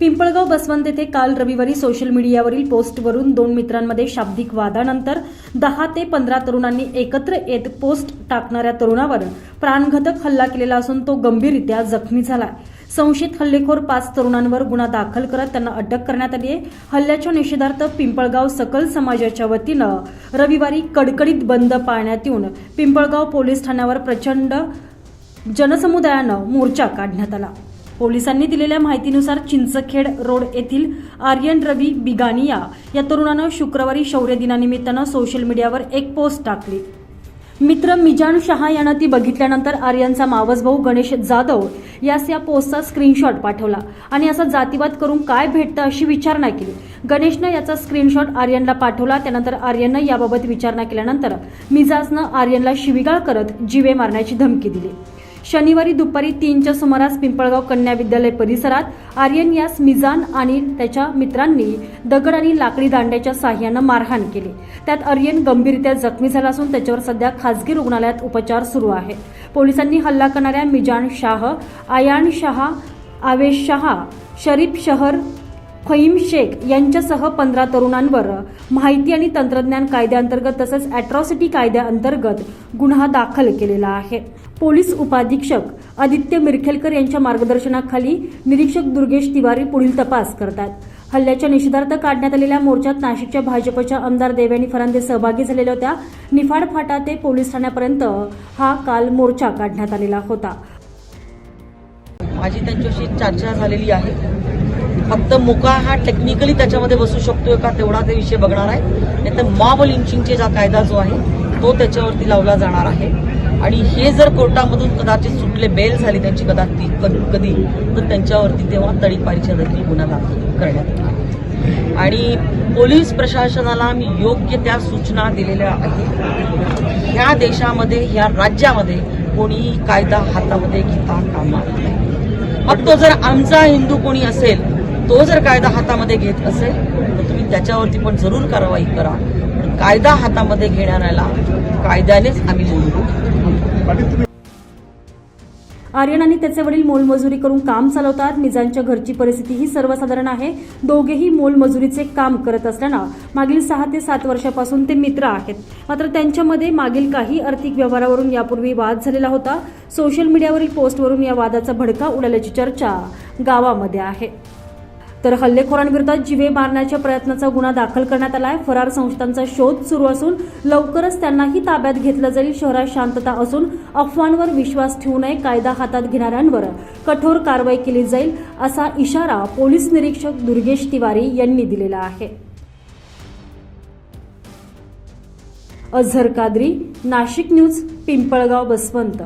पिंपळगाव बसवंत येथे काल रविवारी सोशल मीडियावरील पोस्टवरून दोन मित्रांमध्ये शाब्दिक वादानंतर दहा ते पंधरा तरुणांनी एकत्र येत पोस्ट टाकणाऱ्या तरुणावर प्राणघातक हल्ला केलेला असून तो गंभीररित्या जखमी झाला. संशयित हल्लेखोर पाच तरुणांवर गुन्हा दाखल करत त्यांना अटक करण्यात आली आहे. हल्ल्याच्या निषेधार्थ पिंपळगाव सकल समाजाच्या वतीनं रविवारी कडकडीत बंद पाळण्यात येऊन पिंपळगाव पोलीस ठाण्यावर प्रचंड जनसमुदायानं मोर्चा काढण्यात आला. पोलिसांनी दिलेल्या माहितीनुसार चिंचखेड रोड येथील आर्यन रवी बिगानिया या तरुणानं शुक्रवारी शौर्य दिनानिमित्तानं सोशल मीडियावर एक पोस्ट टाकली. मित्र मिजान शहा यानं ती बघितल्यानंतर आर्यनचा मावस भाऊ गणेश जाधव यास या पोस्टचा स्क्रीनशॉट पाठवला आणि असा जातीवाद करून काय भेटतं अशी विचारणा केली. गणेशनं याचा स्क्रीनशॉट आर्यनला पाठवला त्यानंतर आर्यननं याबाबत विचारणा केल्यानंतर मिजाजनं आर्यनला शिविगाळ करत जीवे मारण्याची धमकी दिली. शनिवारी दुपारी तीनच्या सुमारास पिंपळगाव कन्या विद्यालय परिसरात आर्यन यास मिजान आणि त्याच्या मित्रांनी दगड आणि लाकडी दांड्याच्या साह्यानं मारहाण केली. त्यात आर्यन गंभीररित्या जखमी झाला असून त्याच्यावर सध्या खासगी रुग्णालयात उपचार सुरू आहेत पोलिसांनी हल्ला करणाऱ्या मिजान शाह आयान शाह आवेश शहा शरीफ शहर फईम शेख यांच्यासह पंधरा तरुणांवर माहिती आणि तंत्रज्ञान कायद्याअंतर्गत तसंच अॅट्रॉसिटी कायद्याअंतर्गत गुन्हा दाखल केलेला आहे. पोलीस उपाधीक्षक आदित्य मिरखेलकर यांच्या मार्गदर्शनाखाली निरीक्षक दुर्गेश तिवारी पुढील तपास करतात. हल्ल्याच्या निषेधार्थ काढण्यात आलेल्या मोर्चात नाशिकच्या भाजपच्या आमदार देवयानी फरांदे सहभागी झालेल्या होत्या. निफाड फाटा ते पोलीस ठाण्यापर्यंत हा काल मोर्चा काढण्यात आलेला होता. माझी त्यांच्याशी चर्चा झालेली आहे. फक्त मुका हा टेक्निकली त्याच्यामध्ये बसू शकतोय का तेवढा ते विषय बघणार आहे. नाही तर मॉब लिंचिंगचे जा कायदा जो आहे तो त्याच्यावरती लावला जाणार आहे. आणि हे जर कोर्टामधून कदाचित सुटले बेल झाली त्यांची कदाचित कधी तर त्यांच्यावरती तेव्हा तडीपारीच्या देखील गुन्हा दाखल करण्यात आला आणि पोलीस प्रशासनाला मी योग्य त्या सूचना दिलेल्या आहेत. ह्या देशामध्ये ह्या राज्यामध्ये कोणीही कायदा हातामध्ये घेता कामा मग तो जर आमचा हिंदू कोणी असेल तो जर कायदा हातामध्ये घेत असेल तर तुम्ही त्याच्यावरती पण जरूर कारवाई करा. कायदा हातामध्ये घेणाऱ्याला कायद्यानेच आम्ही बोलू. आर्यन आणि त्याचे वडील मोलमजुरी करून काम चालवतात. मिजांच्या घरची परिस्थिती ही सर्वसाधारण आहे. दोघेही मोलमजुरीचे काम करत असल्यानं मागील सहा ते सात वर्षापासून ते मित्र आहेत. मात्र त्यांच्यामध्ये मागील काही आर्थिक व्यवहारावरून यापूर्वी वाद झालेला होता. सोशल मीडियावरील पोस्टवरून या वादाचा भडका उडाल्याची चर्चा गावामध्ये आहे. तर हल्लेखोरांविरुद्ध जिवे मारण्याच्या प्रयत्नाचा गुन्हा दाखल करण्यात आलाय. फरार संस्थांचा शोध सुरू असून लवकरच त्यांनाही ताब्यात घेतलं जाईल. शहरात शांतता असून अफवांवर विश्वास ठेवू नये कायदा हातात घेणाऱ्यांवर कठोर कारवाई केली जाईल असा इशारा पोलीस निरीक्षक दुर्गेश तिवारी यांनी दिलेला आहे. अझर कादरी नाशिक न्यूज पिंपळगाव बसवंत.